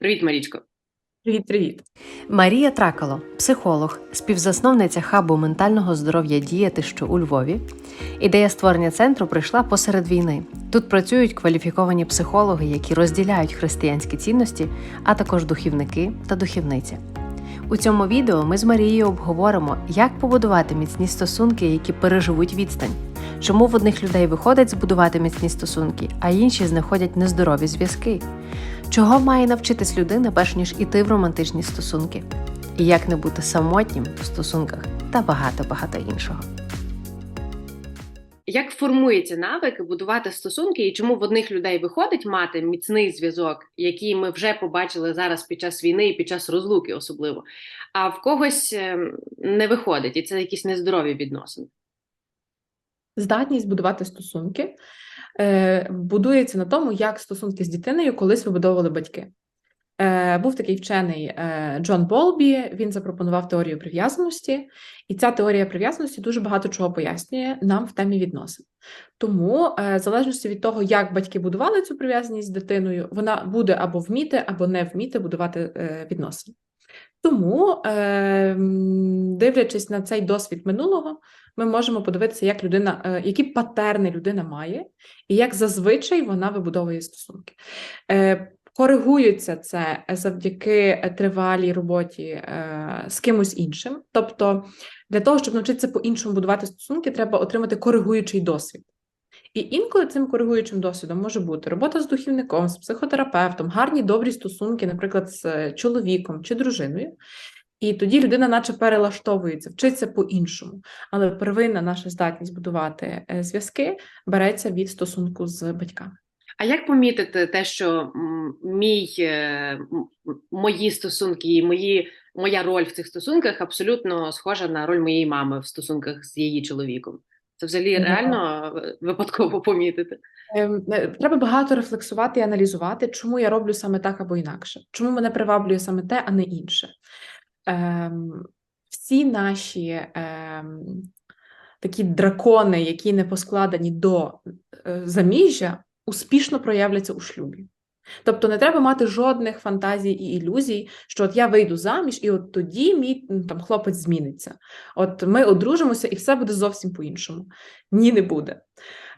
Привіт, Марічко. Привіт, привіт. Марія Тракало, психолог, співзасновниця хабу ментального здоров'я діяти, що у Львові. Ідея створення центру прийшла посеред війни. Тут працюють кваліфіковані психологи, які розділяють християнські цінності, а також духівники та духівниці. У цьому відео ми з Марією обговоримо, як побудувати міцні стосунки, які переживуть відстань, чому в одних людей виходить збудувати міцні стосунки, а інші знаходять нездорові зв'язки. Чого має навчитись людина, перш ніж іти в романтичні стосунки, і як не бути самотнім в стосунках та багато-багато іншого. Як формується навик будувати стосунки, і чому в одних людей виходить мати міцний зв'язок, який ми вже побачили зараз під час війни і під час розлуки, особливо, а в когось ем, не виходить, і це якісь нездорові відносини? Здатність будувати стосунки е, будується на тому, як стосунки з дитиною колись вибудовували батьки. Е, був такий вчений е, Джон Болбі, він запропонував теорію прив'язаності, і ця теорія прив'язаності дуже багато чого пояснює нам в темі відносин. Тому, е, в залежності від того, як батьки будували цю прив'язаність з дитиною, вона буде або вміти, або не вміти будувати е, відносини. Тому, е, дивлячись на цей досвід минулого, ми можемо подивитися, як людина, е, які патерни людина має, і як зазвичай вона вибудовує стосунки. Е, Коригується це завдяки тривалій роботі е, з кимось іншим. Тобто, для того, щоб навчитися по-іншому будувати стосунки, треба отримати коригуючий досвід. І інколи цим коригуючим досвідом може бути робота з духівником, з психотерапевтом, гарні добрі стосунки, наприклад, з чоловіком чи дружиною. І тоді людина, наче перелаштовується, вчиться по-іншому. Але первинна наша здатність будувати е, зв'язки береться від стосунку з батьками. А як помітити те, що мій, е, мої стосунки і мої, моя роль в цих стосунках абсолютно схожа на роль моєї мами в стосунках з її чоловіком? Це взагалі реально е, випадково помітити? Ем, е, Треба багато рефлексувати і аналізувати, чому я роблю саме так або інакше, чому мене приваблює саме те, а не інше. Ем, Всі наші ем, такі дракони, які не поскладені до е, заміжжя, успішно проявляться у шлюбі. Тобто не треба мати жодних фантазій і ілюзій, що от я вийду заміж, і от тоді мій там хлопець зміниться. От ми одружимося, і все буде зовсім по-іншому. Ні, не буде.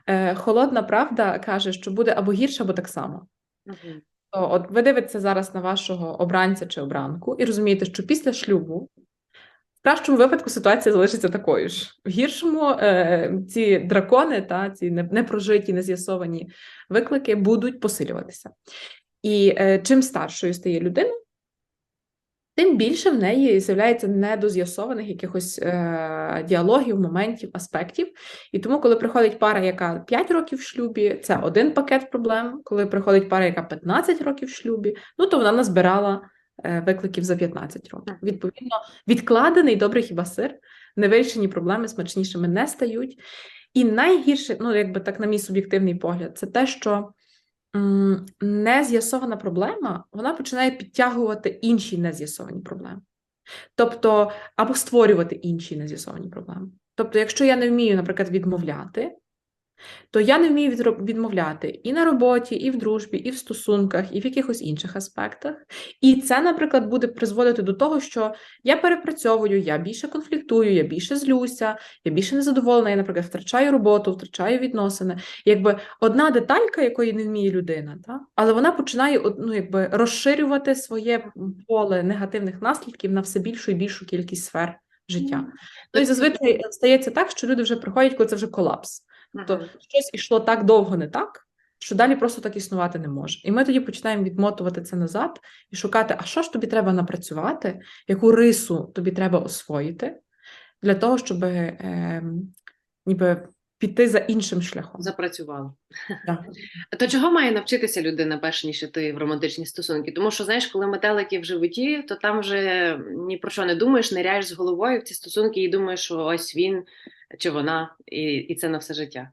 Е, Холодна правда каже, що буде або гірше, або так само. Мгм. То от ви дивитеся зараз на вашого обранця чи обранку і розумієте, що після шлюбу кращому випадку ситуація залишиться такою ж. В гіршому е, ці дракони та ці не- непрожиті, нез'ясовані виклики будуть посилюватися. І е, чим старшою стає людина, тим більше в неї з'являється недоз'ясованих якихось е, діалогів, моментів, аспектів. І тому, коли приходить пара, яка 5 років в шлюбі, це один пакет проблем. Коли приходить пара, яка 15 років в шлюбі, ну то вона назбирала викликів за 15 років. Відповідно, відкладений добрий хіба сир, невирішені проблеми смачнішими не стають. І найгірше, ну якби так, на мій суб'єктивний погляд, це те, що нез'ясована проблема вона починає підтягувати інші нез'ясовані проблеми. Тобто, або створювати інші нез'ясовані проблеми. Тобто, якщо я не вмію, наприклад, відмовляти, то я не вмію відмовляти і на роботі, і в дружбі, і в стосунках, і в якихось інших аспектах. І це, наприклад, буде призводити до того, що я перепрацьовую, я більше конфліктую, я більше злюся, я більше незадоволена, я, наприклад, втрачаю роботу, втрачаю відносини. Якби одна деталька, якої не вміє людина, та? але вона починає ну, якби, розширювати своє поле негативних наслідків на все більшу і більшу кількість сфер життя. Ну і зазвичай стається так, що люди вже приходять, коли це вже колапс. Тобто щось ішло так довго не так, що далі просто так існувати не може. І ми тоді починаємо відмотувати це назад і шукати, а що ж тобі треба напрацювати, яку рису тобі треба освоїти для того, щоб е, ніби піти за іншим шляхом. Запрацювало. Да. То чого має навчитися людина, перш ніж іти в романтичні стосунки? Тому що, знаєш, коли метелики в животі, то там вже ні про що не думаєш, ниряєш з головою в ці стосунки і думаєш, що ось він чи вона, і, і це на все життя.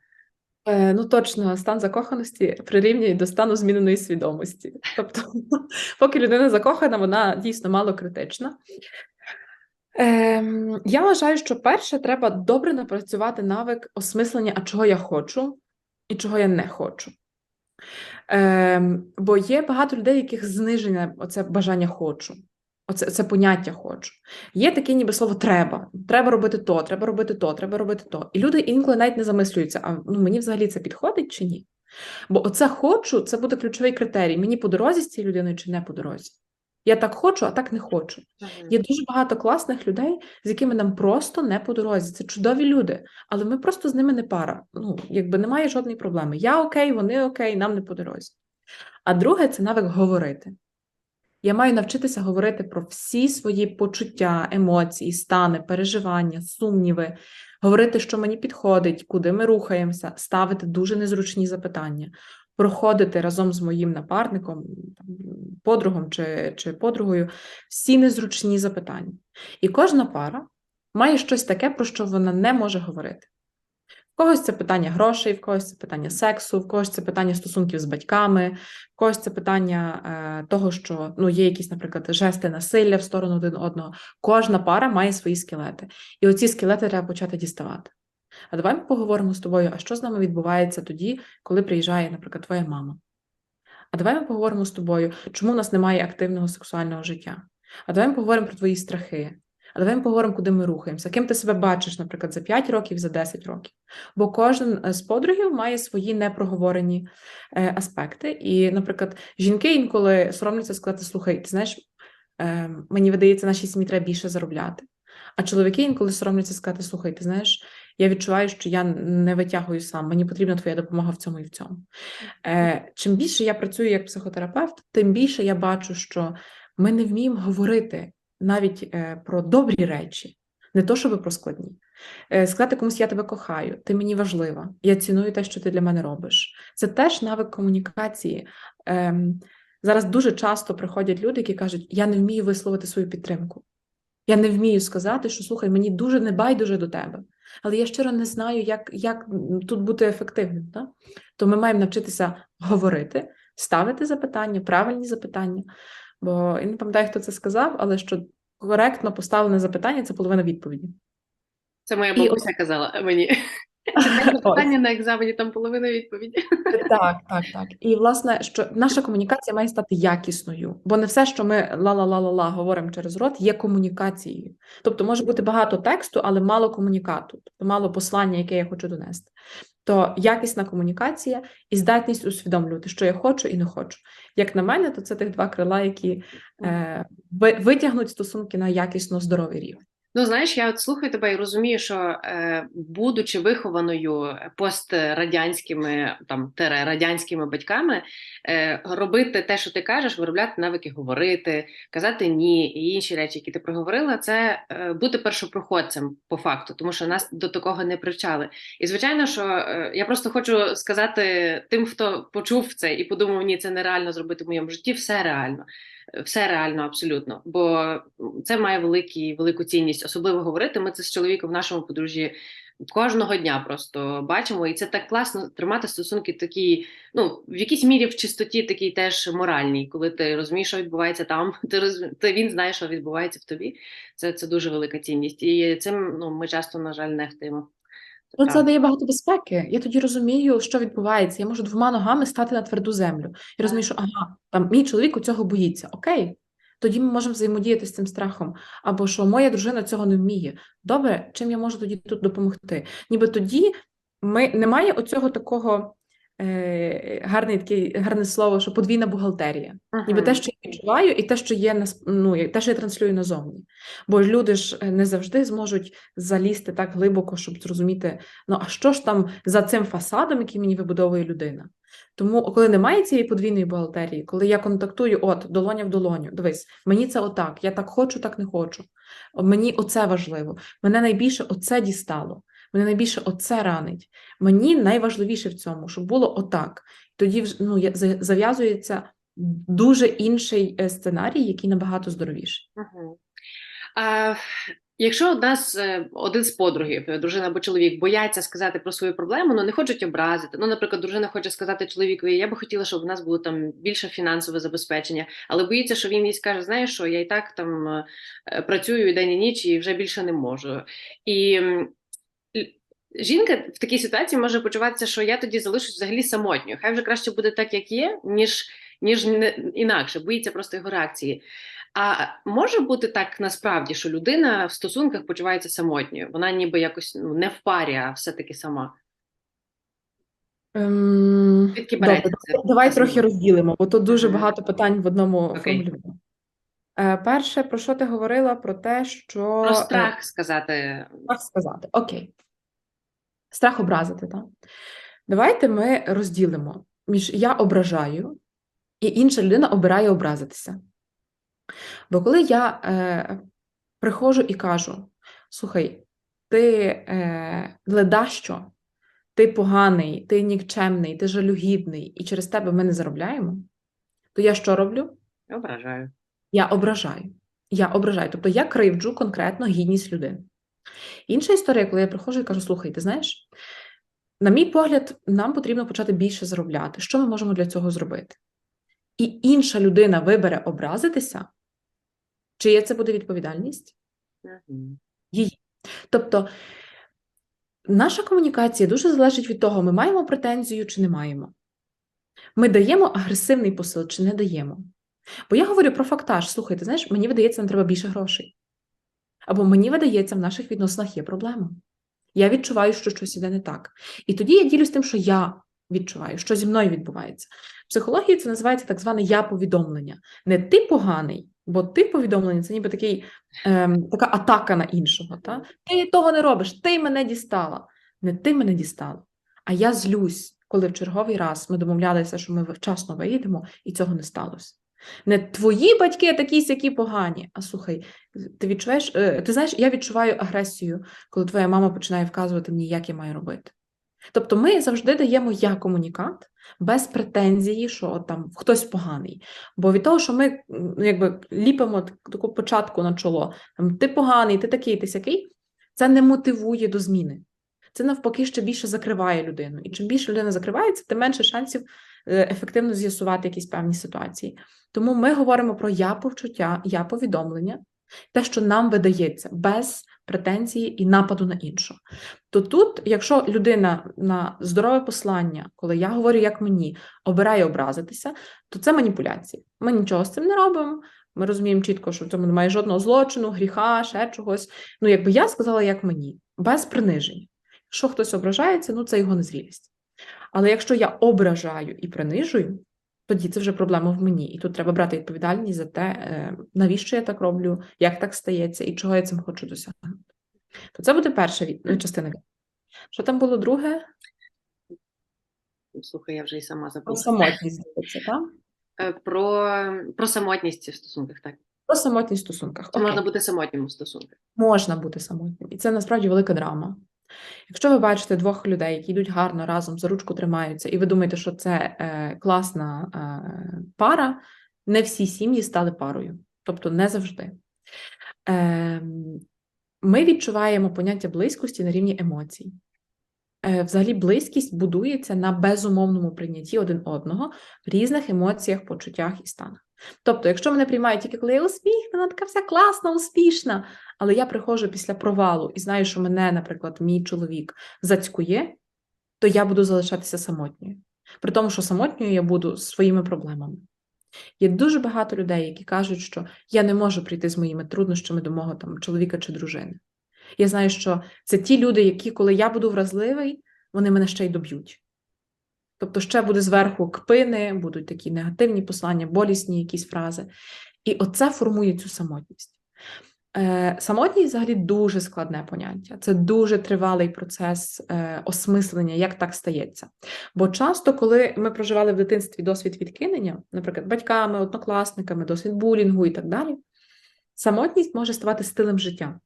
Е, ну точно, стан закоханості прирівнює до стану зміненої свідомості. Тобто, поки людина закохана, вона дійсно мало критична. Ем, я вважаю, що перше треба добре напрацювати навик осмислення, а чого я хочу і чого я не хочу. Ем, бо є багато людей, яких знижене оце бажання хочу. Оце це поняття хочу. Є таке ніби слово треба. Треба робити то, треба робити то, треба робити то. І люди інколи навіть не замислюються, а ну мені взагалі це підходить чи ні? Бо оце хочу це буде ключовий критерій. Мені по дорозі з цією людиною чи не по дорозі. Я так хочу, а так не хочу. Є дуже багато класних людей, з якими нам просто не по дорозі. Це чудові люди, але ми просто з ними не пара. Ну, якби немає жодної проблеми. Я окей, вони окей, нам не по дорозі. А друге це навик говорити. Я маю навчитися говорити про всі свої почуття, емоції, стани, переживання, сумніви, говорити, що мені підходить, куди ми рухаємося, ставити дуже незручні запитання, проходити разом з моїм напарником, подругом чи, чи подругою всі незручні запитання. І кожна пара має щось таке, про що вона не може говорити. Когось це питання грошей, в когось це питання сексу, в когось це питання стосунків з батьками, в когось це питання е, того, що ну, є якісь, наприклад, жести насилля в сторону один одного. Кожна пара має свої скелети. І оці скелети треба почати діставати. А давай ми поговоримо з тобою, а що з нами відбувається тоді, коли приїжджає, наприклад, твоя мама. А давай ми поговоримо з тобою, чому в нас немає активного сексуального життя. А давай ми поговоримо про твої страхи. А давай ми поговоримо, куди ми рухаємося. Ким ти себе бачиш, наприклад, за 5 років, за 10 років. Бо кожен е, з подругів має свої непроговорені е, аспекти. І, наприклад, жінки інколи соромляться сказати: слухай, ти знаєш, е, мені видається, нашій сім'ї треба більше заробляти. А чоловіки інколи соромляться сказати: слухай, ти знаєш, я відчуваю, що я не витягую сам, мені потрібна твоя допомога в цьому і в цьому. Чим більше я працюю як психотерапевт, тим більше я бачу, що ми не вміємо говорити навіть е, про добрі речі, не то, щоб про складні. Е, сказати комусь, я тебе кохаю, ти мені важлива, я ціную те, що ти для мене робиш. Це теж навик комунікації. Е, зараз дуже часто приходять люди, які кажуть, я не вмію висловити свою підтримку. Я не вмію сказати, що слухай, мені дуже не байдуже до тебе, але я щиро не знаю, як як тут бути ефективним. Так? То ми маємо навчитися говорити, ставити запитання, правильні запитання. Бо я не пам'ятаю, хто це сказав, але що коректно поставлене запитання це половина відповіді. Це моя І бабуся казала мені. Питання на екзамені, там половина відповіді. Так, так, так. І власне, що наша комунікація має стати якісною, бо не все, що ми ла-ла-ла-ла-ла говоримо через рот, є комунікацією. Тобто може бути багато тексту, але мало комунікату, тобто мало послання, яке я хочу донести. То якісна комунікація і здатність усвідомлювати, що я хочу і не хочу. Як на мене, то це тих два крила, які е, витягнуть стосунки на якісно здоровий рівень. Ну, знаєш, я от слухаю тебе і розумію, що е, будучи вихованою пострадянськими там тере радянськими батьками, е, робити те, що ти кажеш, виробляти навики говорити, казати ні і інші речі, які ти проговорила, це е, бути першопроходцем по факту, тому що нас до такого не привчали. І звичайно, що е, я просто хочу сказати тим, хто почув це і подумав, ні, це нереально зробити в моєму житті, все реально. Все реально, абсолютно, бо це має великі, велику цінність, особливо говорити. Ми це з чоловіком в нашому подружжі кожного дня просто бачимо, і це так класно тримати стосунки такі, ну в якійсь мірі в чистоті, такій теж моральній, коли ти розумієш, що відбувається там, ти роз... ти він знає, що відбувається в тобі. Це це дуже велика цінність, і цим ну ми часто, на жаль, нехтуємо. Ну, це дає багато безпеки. Я тоді розумію, що відбувається. Я можу двома ногами стати на тверду землю. І розумію, що ага, там мій чоловік у цього боїться. Окей, тоді ми можемо взаємодіяти з цим страхом. Або що моя дружина цього не вміє. Добре, чим я можу тоді тут допомогти? Ніби тоді ми немає оцього такого е, гарне, таке, гарне слово, що подвійна бухгалтерія. Ніби те, що я відчуваю, і те, що є на ну, те, що я транслюю назовні. Бо люди ж е, не завжди зможуть залізти так глибоко, щоб зрозуміти, ну а що ж там за цим фасадом, який мені вибудовує людина. Тому, коли немає цієї подвійної бухгалтерії, коли я контактую, от долоня в долоню, дивись, мені це отак, я так хочу, так не хочу. Мені оце важливо. Мене найбільше оце дістало. Мене найбільше оце ранить. Мені найважливіше в цьому, щоб було отак. Тоді ну, зав'язується дуже інший е, сценарій, який набагато здоровіший. Угу. Якщо у нас е, один з подругів, дружина або чоловік, бояться сказати про свою проблему, ну не хочуть образити. Ну, наприклад, дружина хоче сказати чоловікові, я би хотіла, щоб у нас було там більше фінансове забезпечення, але боїться, що він їй скаже, знаєш, що я і так там е, працюю день і ніч і вже більше не можу. І жінка в такій ситуації може почуватися, що я тоді залишусь взагалі самотньою. Хай вже краще буде так, як є, ніж, ніж не, інакше, боїться просто його реакції. А може бути так насправді, що людина в стосунках почувається самотньою. Вона ніби якось ну, не в парі, а все-таки сама. Ем, Добре, це? давай трохи розділимо, бо тут дуже багато питань в одному Окей. формулюванні. Е, Перше, про що ти говорила? Про те, що Про е, страх сказати. страх сказати. Окей. Страх образити, так? Давайте ми розділимо між я ображаю і інша людина обирає образитися. Бо коли я е, приходжу і кажу: слухай, ти е, ледащо, ти поганий, ти нікчемний, ти жалюгідний, і через тебе ми не заробляємо, то я що роблю? Ображаю. Я ображаю. Я ображаю. Тобто я кривджу конкретно гідність людини. Інша історія, коли я приходжу і кажу: слухай, ти знаєш, на мій погляд, нам потрібно почати більше заробляти. Що ми можемо для цього зробити? І інша людина вибере образитися, чия це буде відповідальність? Її. Тобто, наша комунікація дуже залежить від того, ми маємо претензію чи не маємо. Ми даємо агресивний посил чи не даємо. Бо я говорю про фактаж: слухай, ти знаєш, мені видається, нам треба більше грошей. Або мені видається, в наших відносинах є проблема. Я відчуваю, що щось іде не так. І тоді я ділюсь тим, що я відчуваю, що зі мною відбувається. В психології це називається так зване я-повідомлення. Не ти поганий, бо ти повідомлення це ніби такий, ем, така атака на іншого. Та? Ти того не робиш, ти мене дістала. Не ти мене дістала, а я злюсь, коли в черговий раз ми домовлялися, що ми вчасно виїдемо, і цього не сталося. Не твої батьки такі сякі погані. А слухай, ти відчуваєш, е, ти знаєш, я відчуваю агресію, коли твоя мама починає вказувати мені, як я маю робити. Тобто ми завжди даємо я комунікат без претензії, що там хтось поганий. Бо від того, що ми ну, якби ліпимо таку початку на чоло, там, ти поганий, ти такий, ти сякий, це не мотивує до зміни. Це навпаки ще більше закриває людину. І чим більше людина закривається, тим менше шансів ефективно з'ясувати якісь певні ситуації. Тому ми говоримо про я повчуття, я повідомлення, те, що нам видається, без претензії і нападу на іншого. То тут, якщо людина на здорове послання, коли я говорю як мені, обирає образитися, то це маніпуляція. Ми нічого з цим не робимо. Ми розуміємо чітко, що в цьому немає жодного злочину, гріха, ще чогось. Ну, якби я сказала, як мені, без приниження. Якщо хтось ображається, ну це його незрілість. Але якщо я ображаю і принижую, тоді це вже проблема в мені. І тут треба брати відповідальність за те, е, навіщо я так роблю, як так стається і чого я цим хочу досягнути. То це буде перша від... частина. Що там було друге? Слухай, я вже і сама Про самотність, здається, так? Е, Про, про самотність в стосунках, так. Про самотність в стосунках. Окей. можна бути самотнім в стосунках? Можна бути самотнім. І це насправді велика драма. Якщо ви бачите двох людей, які йдуть гарно разом, за ручку тримаються, і ви думаєте, що це е, класна е, пара, не всі сім'ї стали парою. Тобто не завжди. Е, ми відчуваємо поняття близькості на рівні емоцій. Е, Взагалі, близькість будується на безумовному прийнятті один одного в різних емоціях, почуттях і станах. Тобто, якщо мене приймають тільки коли я усміхнена, така вся класна, успішна, але я приходжу після провалу і знаю, що мене, наприклад, мій чоловік зацькує, то я буду залишатися самотньою. При тому, що самотньою я буду з своїми проблемами. Є дуже багато людей, які кажуть, що я не можу прийти з моїми труднощами до мого там, чоловіка чи дружини. Я знаю, що це ті люди, які, коли я буду вразливий, вони мене ще й доб'ють. Тобто ще буде зверху кпини, будуть такі негативні послання, болісні якісь фрази. І оце формує цю самотність. Е, Самотність взагалі дуже складне поняття. Це дуже тривалий процес е, осмислення, як так стається. Бо часто, коли ми проживали в дитинстві досвід відкинення, наприклад, батьками, однокласниками, досвід булінгу і так далі, самотність може ставати стилем життя.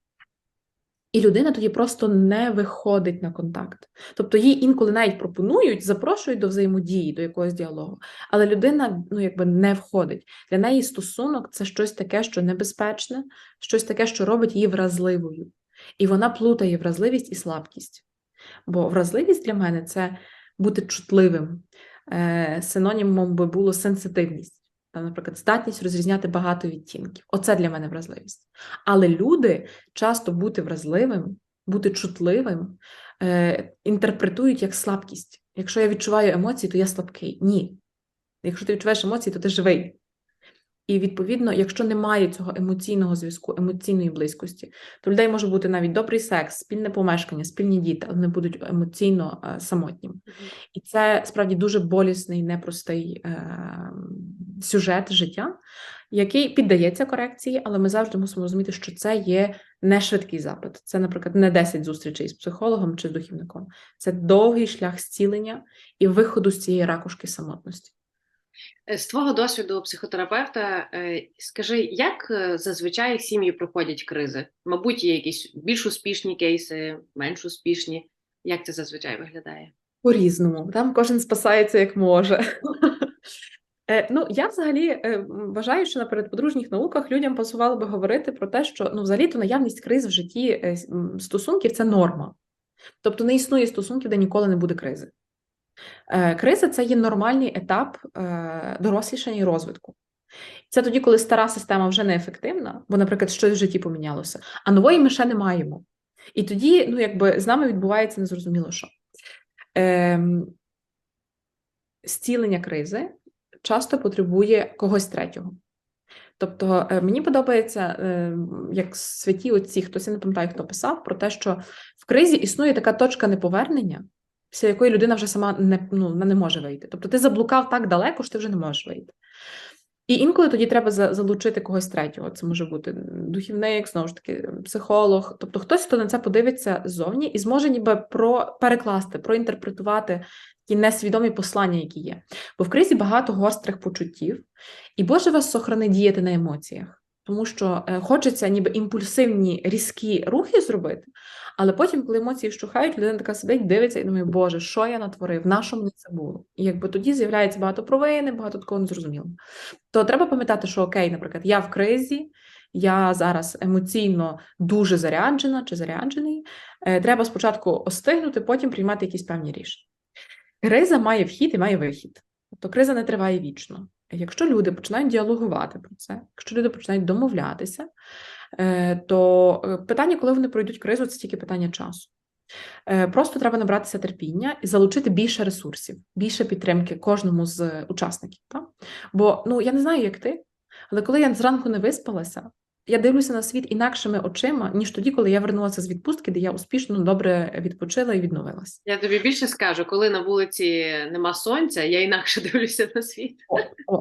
І людина тоді просто не виходить на контакт. Тобто їй інколи навіть пропонують, запрошують до взаємодії, до якогось діалогу, але людина ну, якби не входить. Для неї стосунок це щось таке, що небезпечне, щось таке, що робить її вразливою. І вона плутає вразливість і слабкість. Бо вразливість для мене це бути чутливим. Е, Синонімом би було сенситивність. Там, наприклад, здатність розрізняти багато відтінків. Оце для мене вразливість. Але люди часто бути вразливим, бути чутливим, е, інтерпретують як слабкість. Якщо я відчуваю емоції, то я слабкий. Ні. Якщо ти відчуваєш емоції, то ти живий. І відповідно, якщо немає цього емоційного зв'язку, емоційної близькості, то людей може бути навіть добрий секс, спільне помешкання, спільні діти, але вони будуть емоційно е, самотніми. І це справді дуже болісний, непростий е, сюжет життя, який піддається корекції, але ми завжди мусимо розуміти, що це є не швидкий запит. Це, наприклад, не 10 зустрічей з психологом чи з духівником. Це довгий шлях зцілення і виходу з цієї ракушки самотності. Е, З твого досвіду психотерапевта, е, скажи, як е, зазвичай сім'ї проходять кризи? Мабуть, є якісь більш успішні кейси, менш успішні. Як це зазвичай виглядає? По-різному. Там кожен спасається як може. Е, Ну, я взагалі е, вважаю, що на передподружніх науках людям пасувало би говорити про те, що ну, взагалі-то наявність криз в житті е, стосунків це норма. Тобто не існує стосунків, де ніколи не буде кризи. Криза це є нормальний етап дорослішання і розвитку. Це тоді, коли стара система вже неефективна, бо, наприклад, щось в житті помінялося, а нової ми ще не маємо. І тоді, ну, якби з нами відбувається незрозуміло що. Ем, зцілення кризи часто потребує когось третього. Тобто е, мені подобається, е, як святі отці, хтось я не пам'ятаю, хто писав, про те, що в кризі існує така точка неповернення, після якої людина вже сама не, ну, не може вийти. Тобто ти заблукав так далеко, що ти вже не можеш вийти. І інколи тоді треба залучити когось третього. Це може бути духівник, знову ж таки, психолог. Тобто хтось, хто на це подивиться ззовні і зможе ніби про перекласти, проінтерпретувати ті несвідомі послання, які є. Бо в кризі багато гострих почуттів, і Боже вас сохрани діяти на емоціях. Тому що е, хочеться ніби імпульсивні різкі рухи зробити, але потім, коли емоції вщухають, людина така сидить, дивиться і думає, Боже, що я натворив, на що мені це було? І якби тоді з'являється багато провини, багато такого незрозумілого. То треба пам'ятати, що окей, наприклад, я в кризі, я зараз емоційно дуже заряджена чи заряджений. е, Треба спочатку остигнути, потім приймати якісь певні рішення. Криза має вхід і має вихід. Тобто криза не триває вічно. Якщо люди починають діалогувати про це, якщо люди починають домовлятися, е, то е, питання, коли вони пройдуть кризу, це тільки питання часу. Е, Просто треба набратися терпіння і залучити більше ресурсів, більше підтримки кожному з учасників. Так? Бо ну я не знаю, як ти, але коли я зранку не виспалася, я дивлюся на світ інакшими очима, ніж тоді, коли я вернулася з відпустки, де я успішно добре відпочила і відновилася. Я тобі більше скажу, коли на вулиці нема сонця, я інакше дивлюся на світ. О,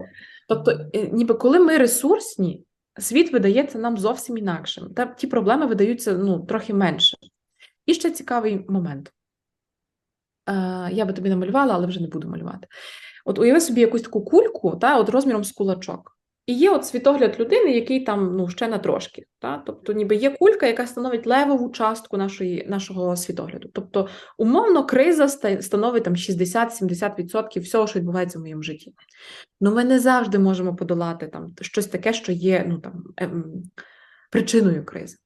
тобто, е, ніби коли ми ресурсні, світ видається нам зовсім інакшим. Та ті проблеми видаються ну, трохи менше. І ще цікавий момент. Е, я би тобі намалювала, але вже не буду малювати. От уяви собі якусь таку кульку, та, от розміром з кулачок. І є от світогляд людини, який там ну, ще на трошки. Та? Тобто, ніби є кулька, яка становить левову частку нашої, нашого світогляду. Тобто, умовно, криза становить там 60-70% всього, що відбувається в моєму житті. Ну, ми не завжди можемо подолати там щось таке, що є ну, там, ем, причиною кризи.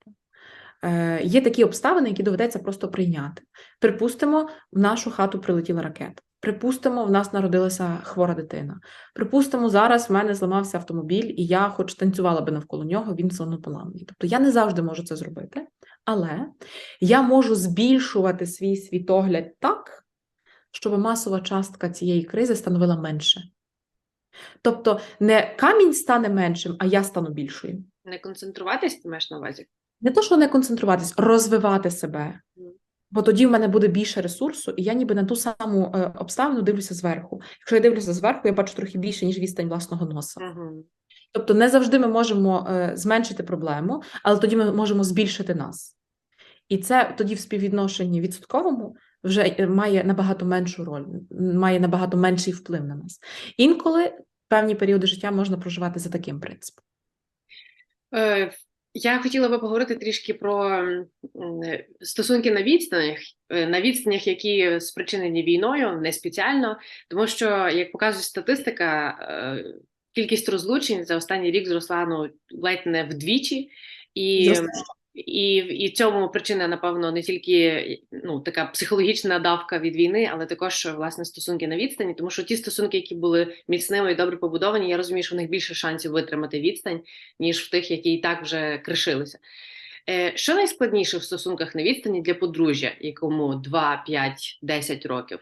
Е, є такі обставини, які доведеться просто прийняти. Припустимо, в нашу хату прилетіла ракета. Припустимо, в нас народилася хвора дитина. Припустимо, зараз в мене зламався автомобіль, і я, хоч танцювала би навколо нього, він все одно поламаний. Тобто я не завжди можу це зробити, але я можу збільшувати свій світогляд так, щоб масова частка цієї кризи становила менше. Тобто не камінь стане меншим, а я стану більшою. Не концентруватись, ти маєш на увазі? Не то, що не концентруватись, розвивати себе. Бо тоді в мене буде більше ресурсу, і я ніби на ту саму е, обставину дивлюся зверху. Якщо я дивлюся зверху, я бачу трохи більше, ніж відстань власного носа. Угу. Тобто не завжди ми можемо е, зменшити проблему, але тоді ми можемо збільшити нас. І це тоді в співвідношенні відсотковому вже е, має набагато меншу роль, має набагато менший вплив на нас. Інколи певні періоди життя можна проживати за таким принципом. Я хотіла би поговорити трішки про е, стосунки на відстанях, е, на відстанях, які спричинені війною, не спеціально, тому що, як показує статистика, е, кількість розлучень за останній рік зросла ну, ледь не вдвічі, і, Зросла. І, і цьому причина, напевно, не тільки ну, така психологічна давка від війни, але також власне стосунки на відстані, тому що ті стосунки, які були міцними і добре побудовані, я розумію, що в них більше шансів витримати відстань, ніж в тих, які і так вже кришилися. Е, Що найскладніше в стосунках на відстані для подружжя, якому 2, 5, 10 років?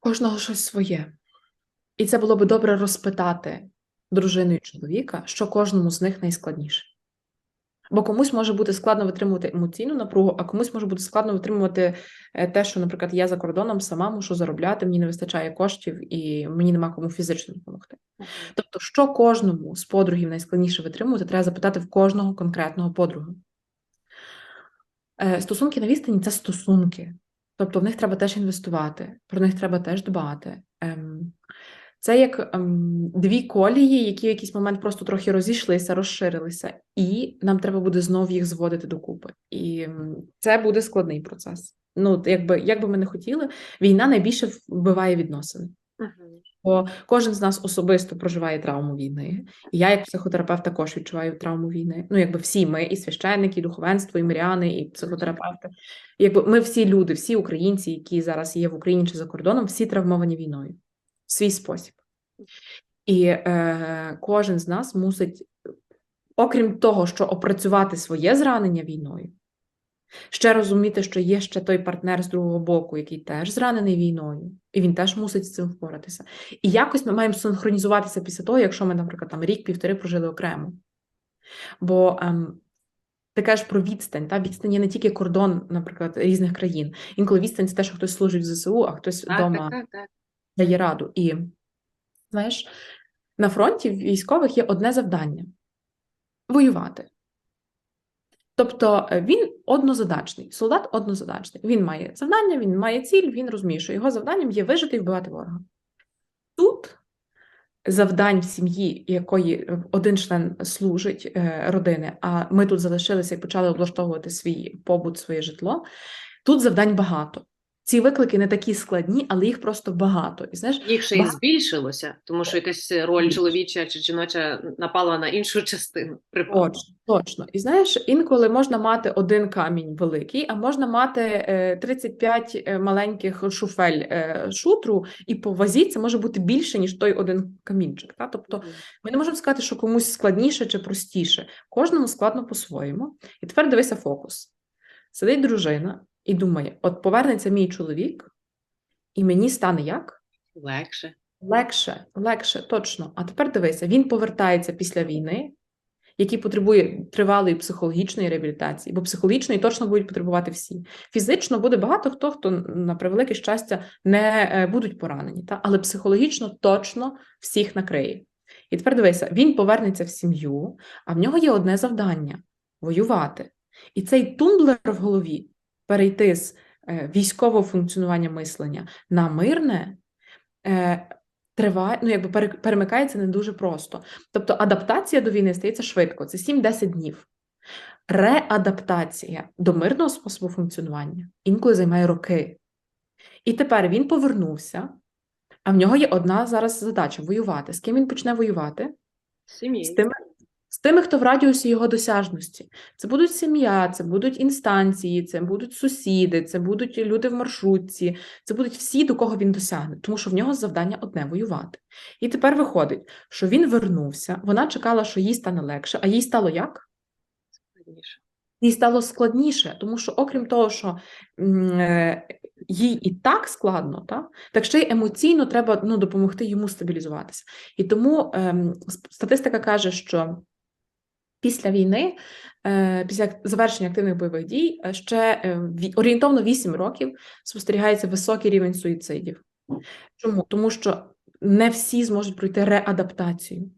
Кожного щось своє. І це було би добре розпитати дружину і чоловіка, що кожному з них найскладніше. Бо комусь може бути складно витримувати емоційну напругу, а комусь може бути складно витримувати е, те, що, наприклад, я за кордоном сама мушу заробляти, мені не вистачає коштів і мені нема кому фізично допомогти. Тобто, що кожному з подругів найскладніше витримувати, треба запитати в кожного конкретного подруга. Е, Стосунки на відстані це стосунки. Тобто в них треба теж інвестувати, про них треба теж дбати. Ем, Це як ем, дві колії, які в якийсь момент просто трохи розійшлися, розширилися, і нам треба буде знову їх зводити докупи. І ем, це буде складний процес. Ну, якби, як би ми не хотіли, війна найбільше вбиває відносини. Бо кожен з нас особисто проживає травму війни. І я, як психотерапевт, також відчуваю травму війни. Ну, якби всі ми, і священники, і духовенство, і миряни, і психотерапевти. Якби ми всі люди, всі українці, які зараз є в Україні чи за кордоном, всі травмовані війною свій спосіб. І е, кожен з нас мусить, окрім того, що опрацювати своє зранення війною, ще розуміти, що є ще той партнер з другого боку, який теж зранений війною, і він теж мусить з цим впоратися. І якось ми маємо синхронізуватися після того, якщо ми, наприклад, там рік-півтори прожили окремо. Бо ем, ти кажеш про відстань. Та? Відстань є не тільки кордон, наприклад, різних країн. Інколи відстань це те, що хтось служить в ЗСУ, а хтось вдома так, так, так. Дає раду. І знаєш, на фронті військових є одне завдання воювати. Тобто е, він однозадачний, солдат однозадачний. Він має завдання, він має ціль, він розуміє, що його завданням є вижити і вбивати ворога. Тут завдань в сім'ї, якої один член служить е, родини, а ми тут залишилися і почали облаштовувати свій побут, своє житло. Тут завдань багато. Ці виклики не такі складні, але їх просто багато. І знаєш, Їх ще Багато. збільшилося, тому що якась роль чоловіча чи жіноча напала на іншу частину. Точно, точно. І знаєш, інколи можна мати один камінь великий, а можна мати е, 35 е, маленьких шуфель е, шутру, і по вазі це може бути більше, ніж той один камінчик. Та? Тобто ми не можемо сказати, що комусь складніше чи простіше. Кожному складно по-своєму. І тепер дивися фокус. Сидить дружина і думає: от повернеться мій чоловік, і мені стане як? легше. Легше, легше, точно. А тепер дивися, він повертається після війни, який потребує тривалої психологічної реабілітації, бо психологічної точно будуть потребувати всі. Фізично буде багато хто, хто на превелике щастя не е, будуть поранені, та? але психологічно точно всіх накриє. І тепер дивися, він повернеться в сім'ю, а в нього є одне завдання воювати. І цей тумблер в голові перейти з е, військового функціонування мислення на мирне. Е, Триває, ну якби перемикається не дуже просто. Тобто адаптація до війни стається швидко, це 7-10 днів. Реадаптація до мирного способу функціонування інколи займає роки. І тепер він повернувся, а в нього є одна зараз задача воювати. З ким він почне воювати? З тими, з тими, хто в радіусі його досяжності. Це будуть сім'я, це будуть інстанції, це будуть сусіди, це будуть люди в маршрутці, це будуть всі, до кого він досягне, тому що в нього завдання одне воювати. І тепер виходить, що він вернувся, вона чекала, що їй стане легше, а їй стало як? Складніше. їй стало складніше, тому що, окрім того, що е, їй і так складно, та, так ще й емоційно треба ну, допомогти йому стабілізуватися. І тому ем, статистика каже, що після війни, е, після завершення активних бойових дій, е, ще е, орієнтовно 8 років спостерігається високий рівень суїцидів. Чому? Тому що не всі зможуть пройти реадаптацію.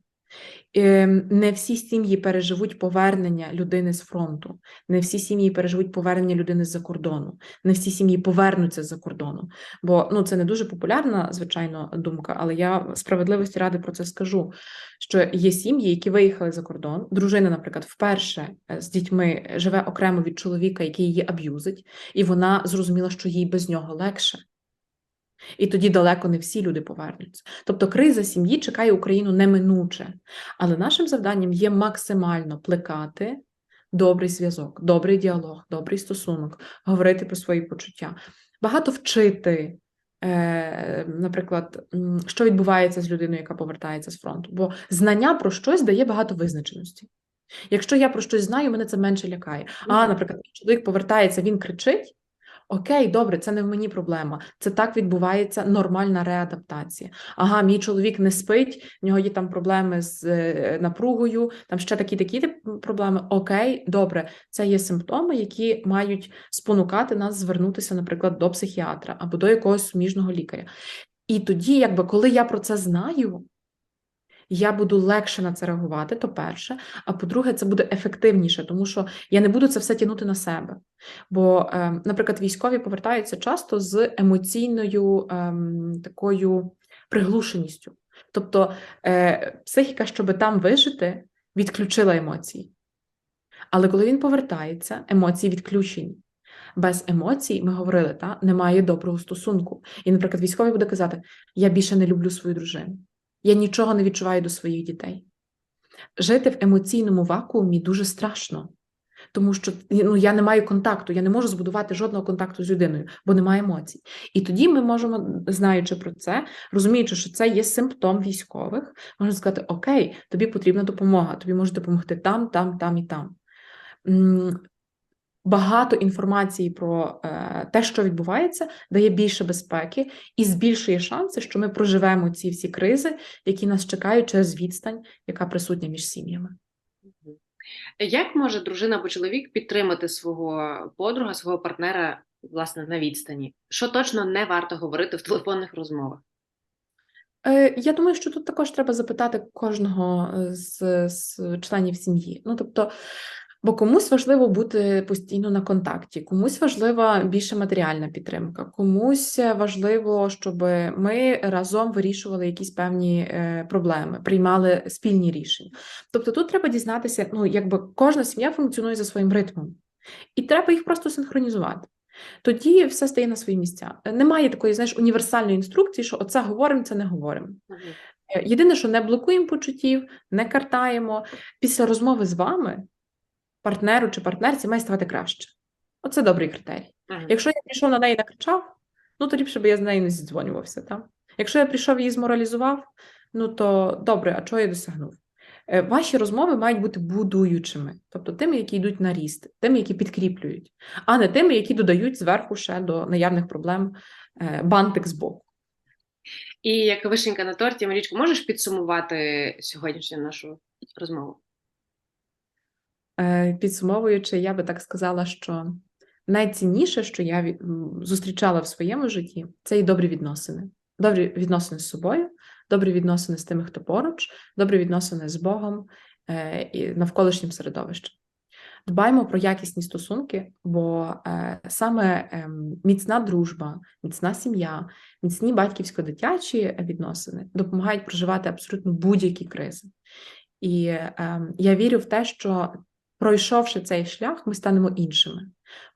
Ем, Не всі сім'ї переживуть повернення людини з фронту, не всі сім'ї переживуть повернення людини з-за кордону, не всі сім'ї повернуться з-за кордону. Бо ну це не дуже популярна, звичайно, думка, але я справедливості ради про це скажу. Що є сім'ї, які виїхали за кордон. Дружина, наприклад, вперше е, з дітьми живе окремо від чоловіка, який її аб'юзить, і вона зрозуміла, що їй без нього легше. І тоді далеко не всі люди повернуться. Тобто криза сім'ї чекає Україну неминуче. Але нашим завданням є максимально плекати добрий зв'язок, добрий діалог, добрий стосунок, говорити про свої почуття, багато вчити, е, наприклад, що відбувається з людиною, яка повертається з фронту. Бо знання про щось дає багато визначеності. Якщо я про щось знаю, мене це менше лякає. А, наприклад, чоловік повертається, він кричить. Окей, добре, це не в мені проблема. Це так відбувається нормальна реадаптація. Ага, мій чоловік не спить, в нього є там проблеми з е, напругою, там ще такі такі проблеми. Окей, добре, це є симптоми, які мають спонукати нас звернутися, наприклад, до психіатра або до якогось суміжного лікаря. І тоді, якби коли я про це знаю, я буду легше на це реагувати, то перше. А по-друге, це буде ефективніше, тому що я не буду це все тягнути на себе. Бо, е, наприклад, військові повертаються часто з емоційною ем, такою приглушеністю. Тобто е, психіка, щоб там вижити, відключила емоції. Але коли він повертається, емоції відключені. Без емоцій, ми говорили, та, немає доброго стосунку. І, наприклад, військовий буде казати: Я більше не люблю свою дружину, я нічого не відчуваю до своїх дітей. Жити в емоційному вакуумі дуже страшно, тому що ну, я не маю контакту, я не можу збудувати жодного контакту з людиною, бо немає емоцій. І тоді ми можемо, знаючи про це, розуміючи, що це є симптом військових, можна сказати: Окей, тобі потрібна допомога, тобі можуть допомогти там, там, там і там. Багато інформації про е, те, що відбувається, дає більше безпеки і збільшує шанси, що ми проживемо ці всі кризи, які нас чекають через відстань, яка присутня між сім'ями. Як може дружина або чоловік підтримати свого подруга, свого партнера власне на відстані? Що точно не варто говорити в телефонних розмовах? Е, Я думаю, що тут також треба запитати кожного з, з членів сім'ї. Ну тобто, бо комусь важливо бути постійно на контакті, комусь важлива більше матеріальна підтримка, комусь важливо, щоб ми разом вирішували якісь певні е, проблеми, приймали спільні рішення. Тобто, тут треба дізнатися, ну якби кожна сім'я функціонує за своїм ритмом, і треба їх просто синхронізувати. Тоді все стає на свої місця. Немає такої, знаєш, універсальної інструкції, що оце говоримо, це не говоримо. Е, Єдине, що не блокуємо почуттів, не картаємо. Після розмови з вами партнеру чи партнерці має ставати краще. Оце добрий критерій. Мгм. Якщо я прийшов на неї накричав, ну то ліпше би я з нею не зідзвонювався. Та? Якщо я прийшов її зморалізував, ну то добре, а чого я досягнув? Е, Ваші розмови мають бути будуючими, тобто тими, які йдуть на ріст, тими, які підкріплюють, а не тими, які додають зверху ще до наявних проблем е, бантик збоку. І як вишенька на торті, Марічко, можеш підсумувати сьогоднішню нашу розмову? Е, Підсумовуючи, я би так сказала, що найцінніше, що я зустрічала в своєму житті, це і добрі відносини. Добрі відносини з собою, добрі відносини з тими, хто поруч, добрі відносини з Богом е, і навколишнім середовищем. Дбаймо про якісні стосунки, бо е, саме ем, міцна дружба, міцна сім'я, міцні батьківсько-дитячі відносини допомагають проживати абсолютно будь-які кризи. І ем, я вірю в те, що пройшовши цей шлях, ми станемо іншими,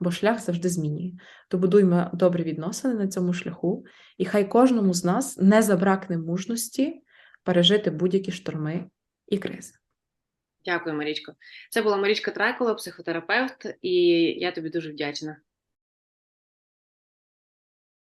бо шлях завжди змінює. То будуємо добрі відносини на цьому шляху, і хай кожному з нас не забракне мужності пережити будь-які шторми і кризи. Дякую, Марічко. Це була Марічка Трайкола, психотерапевт, і я тобі дуже вдячна.